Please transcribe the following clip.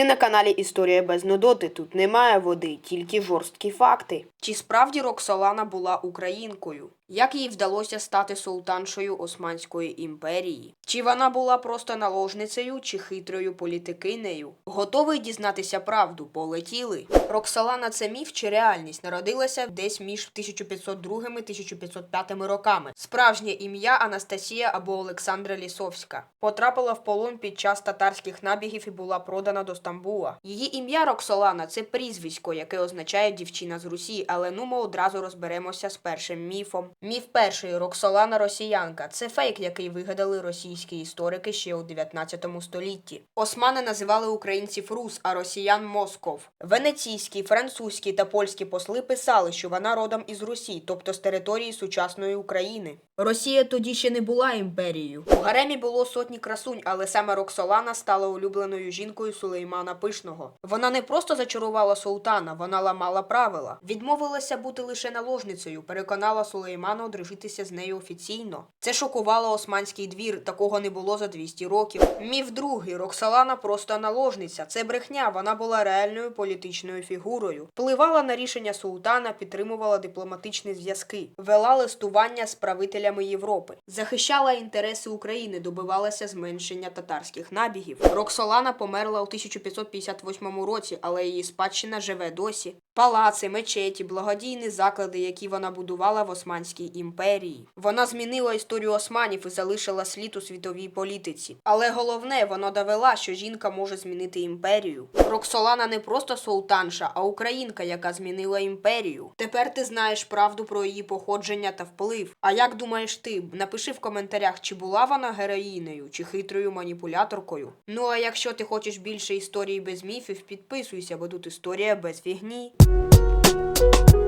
Ти на каналі Історія без нудоти. Тут немає води, тільки жорсткі факти. Чи справді Роксолана була українкою? Як їй вдалося стати султаншою Османської імперії? Чи вона була просто наложницею чи хитрою політикинею? Готовий дізнатися правду? Полетіли. Роксолана це міф чи реальність? Народилася десь між 1502 і 1505 роками. Справжнє ім'я Анастасія або Олександра Лісовська. Потрапила в полон під час татарських набігів і була продана до Стамбула. Її ім'я Роксолана це прізвисько, яке означає дівчина з Русі, але ну ми одразу розберемося з першим міфом. Міф перший Роксолана росіянка. Це фейк, який вигадали російські історики ще у 19 столітті. Османи називали українців рус, а росіян Москов. Венеційські, французькі та польські посли писали, що вона родом із Русі, тобто з території сучасної України. Росія тоді ще не була імперією. У гаремі було сотні красунь, але саме Роксолана стала улюбленою жінкою Сулеймана Пишного. Вона не просто зачарувала султана, вона ламала правила. Відмовилася бути лише наложницею, переконала Сулеймана одружитися з нею офіційно. Це шокувало османський двір, такого не було за 200 років. Міф другий Роксолана просто наложниця. Це брехня, вона була реальною політичною фігурою. Впливала на рішення султана, підтримувала дипломатичні зв'язки, вела листування з правителями Європи, захищала інтереси України, добивалася зменшення татарських набігів. Роксолана померла у 1558 році, але її спадщина живе досі. Палаци, мечеті, благодійні заклади, які вона будувала в Османській імперії. Вона змінила історію османів і залишила слід у світовій політиці. Але головне, вона довела, що жінка може змінити імперію. Роксолана не просто султанша, а українка, яка змінила імперію. Тепер ти знаєш правду про її походження та вплив. А як думаєш ти? Напиши в коментарях, чи була вона героїнею, чи хитрою маніпуляторкою. Ну а якщо ти хочеш більше історії без міфів, підписуйся, бо тут історія без фігні. thank you